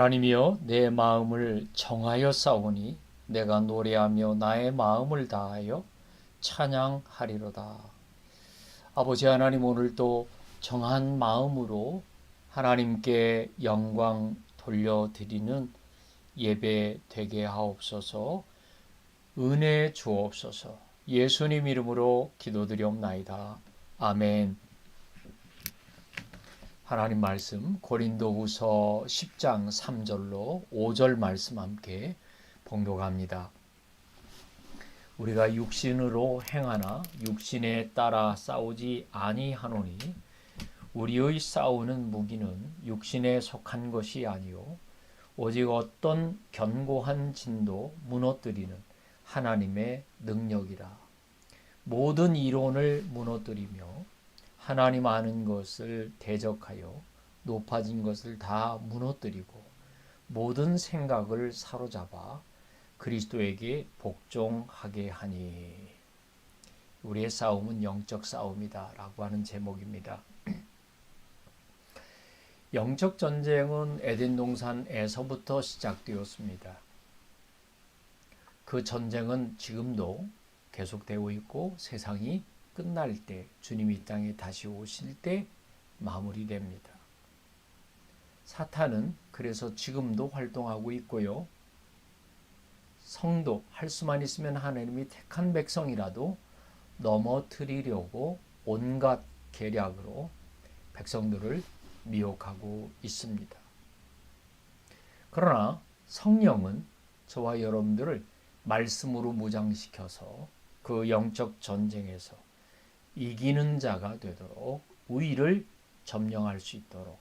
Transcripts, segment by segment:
하나님이여 내 마음을 정하여 싸우니 내가 노래하며 나의 마음을 다하여 찬양하리로다. 아버지 하나님 오늘도 정한 마음으로 하나님께 영광 돌려드리는 예배 되게 하옵소서 은혜 주옵소서 예수님 이름으로 기도드리옵나이다. 아멘. 하나님 말씀 고린도후서 10장 3절로 5절 말씀 함께 봉독합니다. 우리가 육신으로 행하나 육신에 따라 싸우지 아니하노니 우리의 싸우는 무기는 육신에 속한 것이 아니요 오직 어떤 견고한 진도 무너뜨리는 하나님의 능력이라 모든 이론을 무너뜨리며 하나님 아는 것을 대적하여 높아진 것을 다 무너뜨리고 모든 생각을 사로잡아 그리스도에게 복종하게 하니 우리의 싸움은 영적 싸움이다라고 하는 제목입니다. 영적 전쟁은 에덴 동산에서부터 시작되었습니다. 그 전쟁은 지금도 계속되고 있고 세상이 끝날 때 주님이 이 땅에 다시 오실 때 마무리됩니다. 사탄은 그래서 지금도 활동하고 있고요. 성도 할 수만 있으면 하나님이 택한 백성이라도 넘어뜨리려고 온갖 계략으로 백성들을 미혹하고 있습니다. 그러나 성령은 저와 여러분들을 말씀으로 무장시켜서 그 영적 전쟁에서 이기는 자가 되도록 우위를 점령할 수 있도록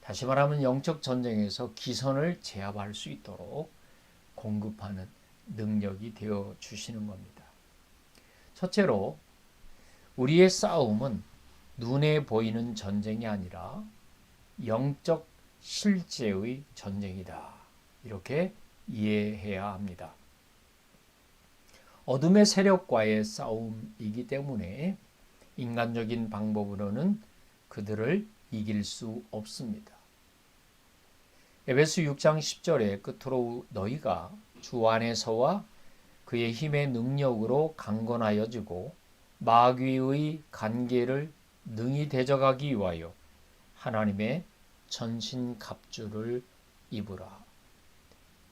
다시 말하면 영적 전쟁에서 기선을 제압할 수 있도록 공급하는 능력이 되어 주시는 겁니다. 첫째로 우리의 싸움은 눈에 보이는 전쟁이 아니라 영적 실제의 전쟁이다. 이렇게 이해해야 합니다. 어둠의 세력과의 싸움이기 때문에 인간적인 방법으로는 그들을 이길 수 없습니다. 에베스 6장 10절에 끝으로 너희가 주 안에서와 그의 힘의 능력으로 강건하여지고 마귀의 관계를 능히 대적하기 위하여 하나님의 전신 갑주를 입으라.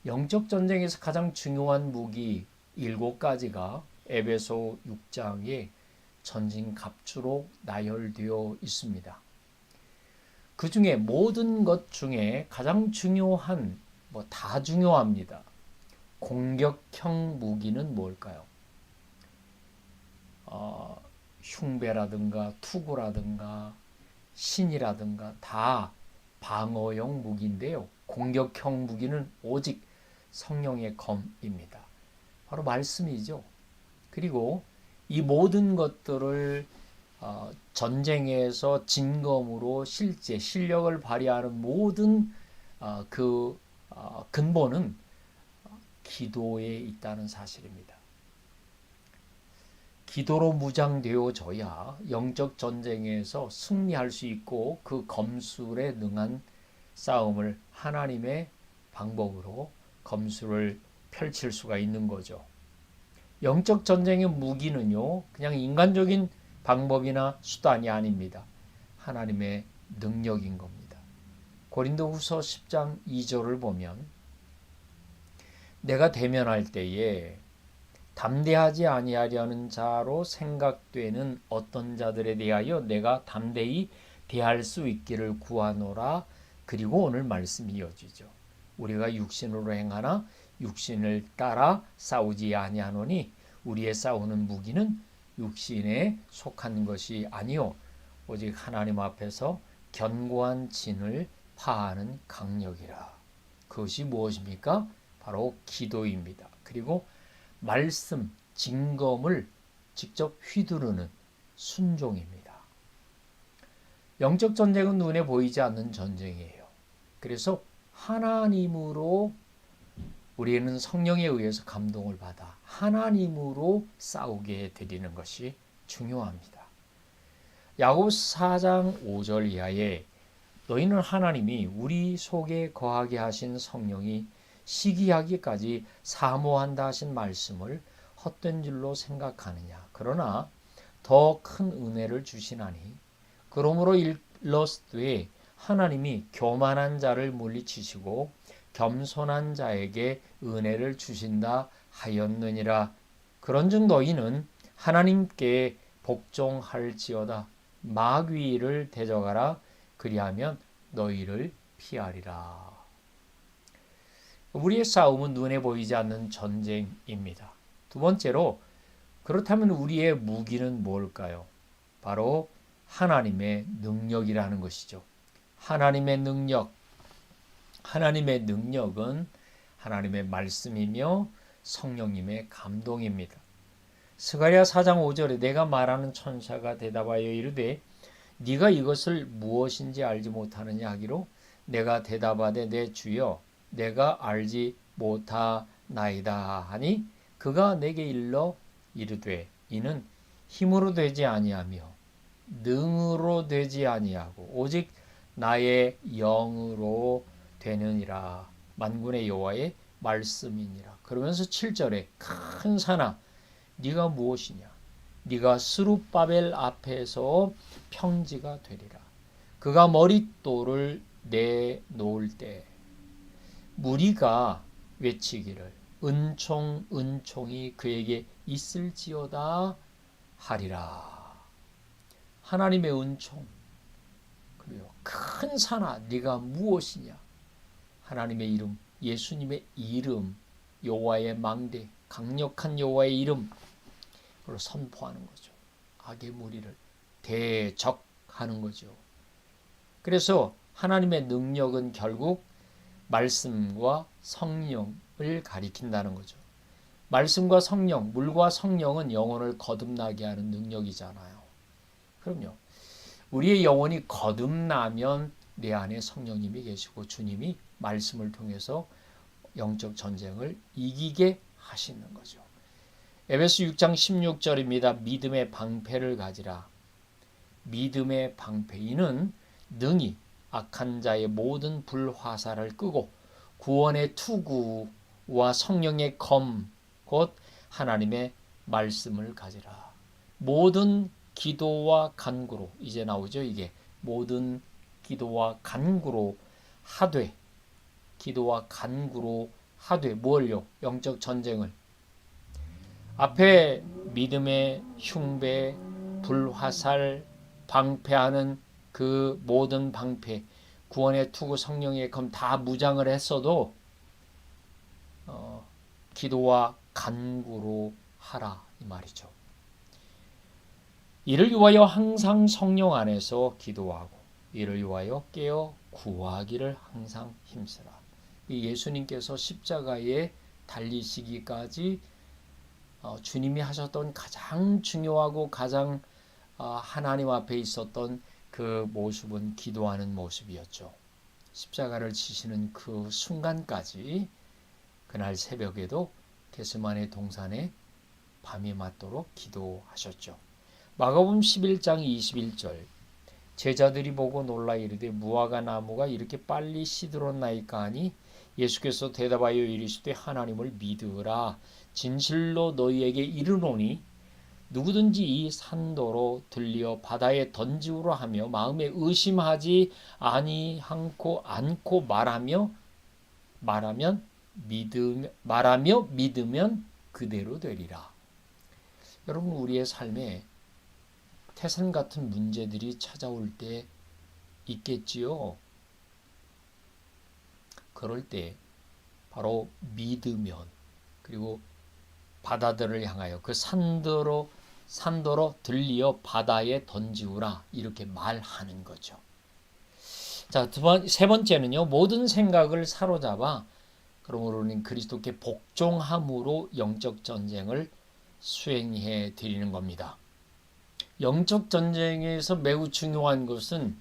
영적 전쟁에서 가장 중요한 무기 일곱 가지가 에베소 6장에 전진 갑주로 나열되어 있습니다. 그 중에 모든 것 중에 가장 중요한 뭐 다 중요합니다. 공격형 무기는 뭘까요? 어, 흉배라든가 투구라든가 신이라든가 다 방어용 무기인데요. 공격형 무기는 오직 성령의 검입니다. 바로 말씀이죠. 그리고 이 모든 것들을 어, 전쟁에서 진검으로 실제 실력을 발휘하는 모든 어, 그 어, 근본은 기도에 있다는 사실입니다. 기도로 무장되어져야 영적 전쟁에서 승리할 수 있고 그 검술에 능한 싸움을 하나님의 방법으로 검술을 펼칠 수가 있는 거죠. 영적 전쟁의 무기는요, 그냥 인간적인 방법이나 수단이 아닙니다. 하나님의 능력인 겁니다. 고린도 후서 10장 2절을 보면, 내가 대면할 때에 담대하지 아니하려는 자로 생각되는 어떤 자들에 대하여 내가 담대히 대할 수 있기를 구하노라. 그리고 오늘 말씀이 이어지죠. 우리가 육신으로 행하나 육신을 따라 싸우지 아니하노니 우리의 싸우는 무기는 육신에 속한 것이 아니요 오직 하나님 앞에서 견고한 진을 파하는 강력이라. 그것이 무엇입니까? 바로 기도입니다. 그리고 말씀, 징검을 직접 휘두르는 순종입니다. 영적 전쟁은 눈에 보이지 않는 전쟁이에요. 그래서 하나님으로 우리는 성령에 의해서 감동을 받아 하나님으로 싸우게 되리는 것이 중요합니다. 야곱 4장 5절 이하에 너희는 하나님이 우리 속에 거하게 하신 성령이 시기하기까지 사모한다 하신 말씀을 헛된 줄로 생각하느냐. 그러나 더 큰 은혜를 주시나니 그러므로 일러스되 하나님이 교만한 자를 물리치시고 겸손한 자에게 은혜를 주신다 하였느니라. 그런즉 너희는 하나님께 복종할지어다. 마귀를 대적하라. 그리하면 너희를 피하리라. 우리의 싸움은 눈에 보이지 않는 전쟁입니다. 두 번째로 그렇다면 우리의 무기는 뭘까요? 바로 하나님의 능력이라는 것이죠. 하나님의 능력. 하나님의 능력은 하나님의 말씀이며 성령님의 감동입니다. 스가랴 4장 5절에 내가 말하는 천사가 대답하여 이르되 네가 이것을 무엇인지 알지 못하느냐 하기로 내가 대답하되 내 주여 내가 알지 못하나이다 하니 그가 내게 일러 이르되 이는 힘으로 되지 아니하며 능으로 되지 아니하고 오직 나의 영으로 되느니라. 만군의 여호와의 말씀이니라. 그러면서 7절에 큰 산아 네가 무엇이냐? 네가 스룹바벨 앞에서 평지가 되리라. 그가 머릿돌을 내놓을 때 무리가 외치기를 은총 은총이 그에게 있을지어다 하리라. 하나님의 은총. 그리고 큰 산아 네가 무엇이냐? 하나님의 이름 예수님의 이름 여호와의 망대 강력한 여호와의 이름 그걸 선포하는 거죠. 악의 무리를 대적하는 거죠. 그래서 하나님의 능력은 결국 말씀과 성령을 가리킨다는 거죠. 말씀과 성령, 물과 성령은 영혼을 거듭나게 하는 능력이잖아요. 그럼요. 우리의 영혼이 거듭나면 내 안에 성령님이 계시고 주님이 말씀을 통해서 영적 전쟁을 이기게 하시는 거죠. 에베소 6장 16절입니다. 믿음의 방패를 가지라. 믿음의 방패. 이는 능히 악한 자의 모든 불화살을 끄고 구원의 투구와 성령의 검, 곧 하나님의 말씀을 가지라. 모든 기도와 간구로 이제 나오죠. 이게 모든 기도와 간구로 하되 기도와 간구로 하되 뭘요? 영적 전쟁을 앞에 믿음의 흉배, 불화살 방패하는 그 모든 방패, 구원의 투구 성령의 검 다 무장을 했어도 어, 기도와 간구로 하라 이 말이죠. 이를 위하여 항상 성령 안에서 기도하고 이를 위하여 깨어 구하기를 항상 힘쓰라. 예수님께서 십자가에 달리시기까지 어, 주님이 하셨던 가장 중요하고 가장 어, 하나님 앞에 있었던 그 모습은 기도하는 모습이었죠. 십자가를 지시는 그 순간까지 그날 새벽에도 게스만의 동산에 밤이 맞도록 기도하셨죠. 마가복음 11장 21절 제자들이 보고 놀라 이르되 무화과 나무가 이렇게 빨리 시들었나이까 하니 예수께서 대답하여 이르시되 하나님을 믿으라 진실로 너희에게 이르노니 누구든지 이 산도로 들려 바다에 던지우라 하며 마음에 의심하지 아니하고 않고 말하며 말하면 믿음 말하며 믿으면 그대로 되리라. 여러분 우리의 삶에 태산 같은 문제들이 찾아올 때 있겠지요. 그럴 때 바로 믿으면 그리고 바다들을 향하여 그 산도로 산도로 들리어 바다에 던지우라 이렇게 말하는 거죠. 자, 두 번, 세 번째는요. 모든 생각을 사로잡아 그러므로 우리는 그리스도께 복종함으로 영적 전쟁을 수행해 드리는 겁니다. 영적 전쟁에서 매우 중요한 것은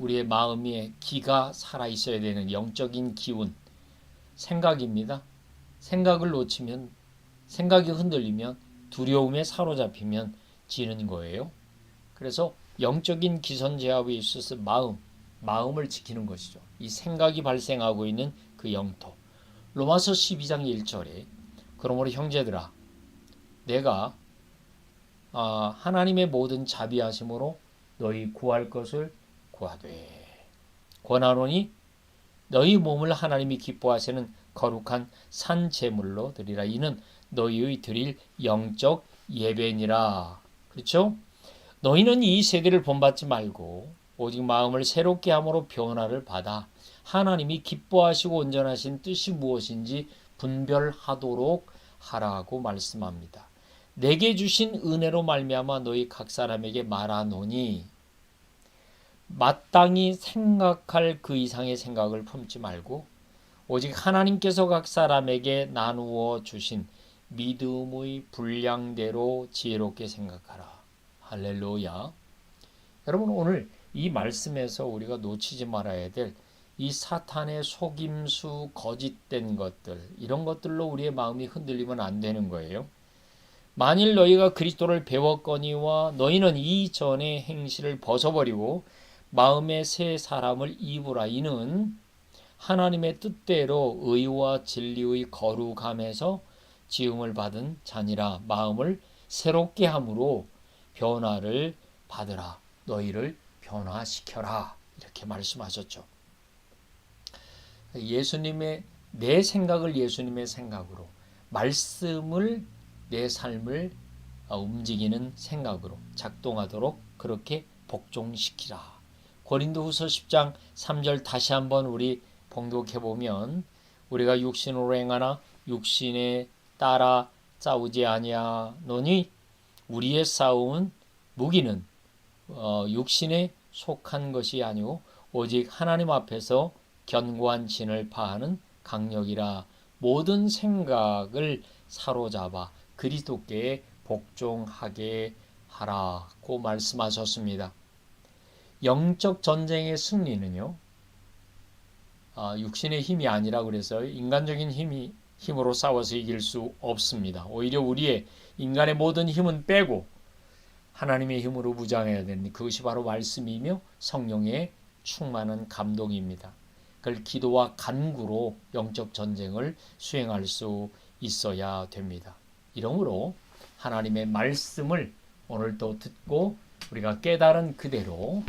우리의 마음에 기가 살아 있어야 되는 영적인 기운, 생각입니다. 생각을 놓치면 생각이 흔들리면 두려움에 사로잡히면 지는 거예요. 그래서 영적인 기선 제압에 있어서 마음, 마음을 지키는 것이죠. 이 생각이 발생하고 있는 그 영토. 로마서 12장 1절에 그러므로 형제들아 내가 아, 하나님의 모든 자비하심으로 너희 구할 것을 구하되 권하노니 너희 몸을 하나님이 기뻐하시는 거룩한 산 제물로 드리라 이는 너희의 드릴 영적 예배니라 그렇죠? 너희는 이 세대를 본받지 말고 오직 마음을 새롭게 함으로 변화를 받아 하나님이 기뻐하시고 온전하신 뜻이 무엇인지 분별하도록 하라고 말씀합니다. 내게 주신 은혜로 말미암아 너희 각 사람에게 말하노니 마땅히 생각할 그 이상의 생각을 품지 말고 오직 하나님께서 각 사람에게 나누어 주신 믿음의 분량대로 지혜롭게 생각하라. 할렐루야. 여러분 오늘 이 말씀에서 우리가 놓치지 말아야 될 이 사탄의 속임수 거짓된 것들 이런 것들로 우리의 마음이 흔들리면 안 되는 거예요. 만일 너희가 그리스도를 배웠거니와 너희는 이전의 행실을 벗어버리고 마음의 새 사람을 입으라 이는 하나님의 뜻대로 의와 진리의 거룩함에서 지음을 받은 자니라 마음을 새롭게 함으로 변화를 받으라 너희를 변화시켜라 이렇게 말씀하셨죠. 예수님의 내 생각을 예수님의 생각으로 말씀을 내 삶을 움직이는 생각으로 작동하도록 그렇게 복종시키라. 고린도후서 10장 3절 다시 한번 우리 봉독해 보면 우리가 육신으로 행하나 육신에 따라 싸우지 아니하노니 우리의 싸움은 무기는 어, 육신에 속한 것이 아니오 오직 하나님 앞에서 견고한 진을 파하는 강력이라 모든 생각을 사로잡아 그리스도께 복종하게 하라고 말씀하셨습니다. 영적 전쟁의 승리는요, 아, 육신의 힘이 아니라 그래서 인간적인 힘이 힘으로 싸워서 이길 수 없습니다. 오히려 우리의 인간의 모든 힘은 빼고 하나님의 힘으로 무장해야 되는 그것이 바로 말씀이며 성령의 충만한 감동입니다. 그걸 기도와 간구로 영적 전쟁을 수행할 수 있어야 됩니다. 이러므로 하나님의 말씀을 오늘도 듣고 우리가 깨달은 그대로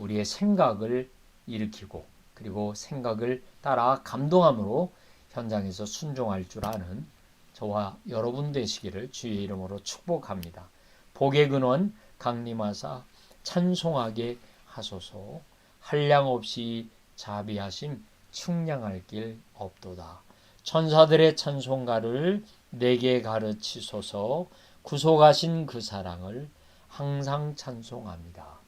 우리의 생각을 일으키고 그리고 생각을 따라 감동함으로 현장에서 순종할 줄 아는 저와 여러분 되시기를 주의 이름으로 축복합니다. 복의 근원 강림하사 찬송하게 하소서 한량 없이 자비하심 충량할 길 없도다. 천사들의 찬송가를 내게 가르치소서 구속하신 그 사랑을 항상 찬송합니다.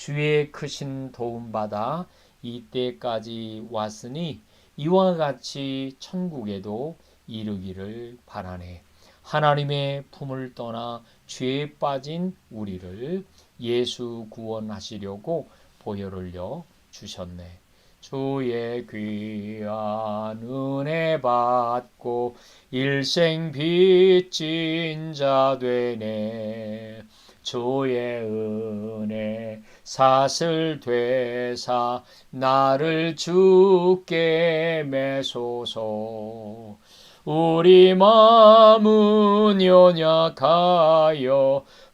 주의 크신 도움받아 이때까지 왔으니 이와 같이 천국에도 이르기를 바라네. 하나님의 품을 떠나 죄에 빠진 우리를 예수 구원하시려고 보혈을려 주셨네. 주의 귀한 은혜 받고 일생 빚진 자 되네. 주의 은혜 사슬 되사 나를 주께 매소서. 우리 마음은 연약하여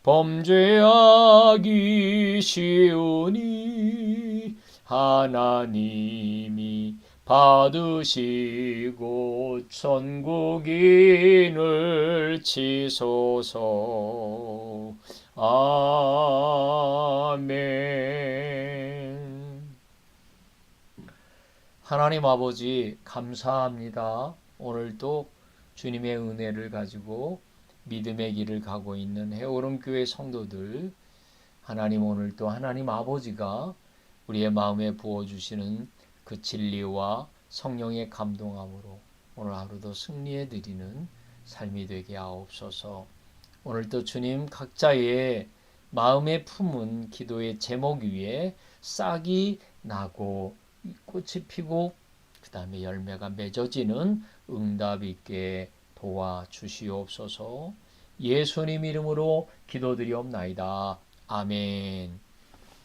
범죄하기 쉬우니 하나님이 받으시고 천국인을 치소서 아멘 하나님 아버지 감사합니다. 오늘도 주님의 은혜를 가지고 믿음의 길을 가고 있는 해오름 교회 성도들 하나님 오늘도 하나님 아버지가 우리의 마음에 부어주시는 그 진리와 성령의 감동함으로 오늘 하루도 승리해 드리는 삶이 되게 하옵소서. 오늘도 주님 각자의 마음에 품은 기도의 제목 위에 싹이 나고 꽃이 피고 그 다음에 열매가 맺어지는 응답 있게 도와주시옵소서. 예수님 이름으로 기도드리옵나이다. 아멘.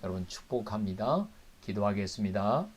여러분 축복합니다. 기도하겠습니다.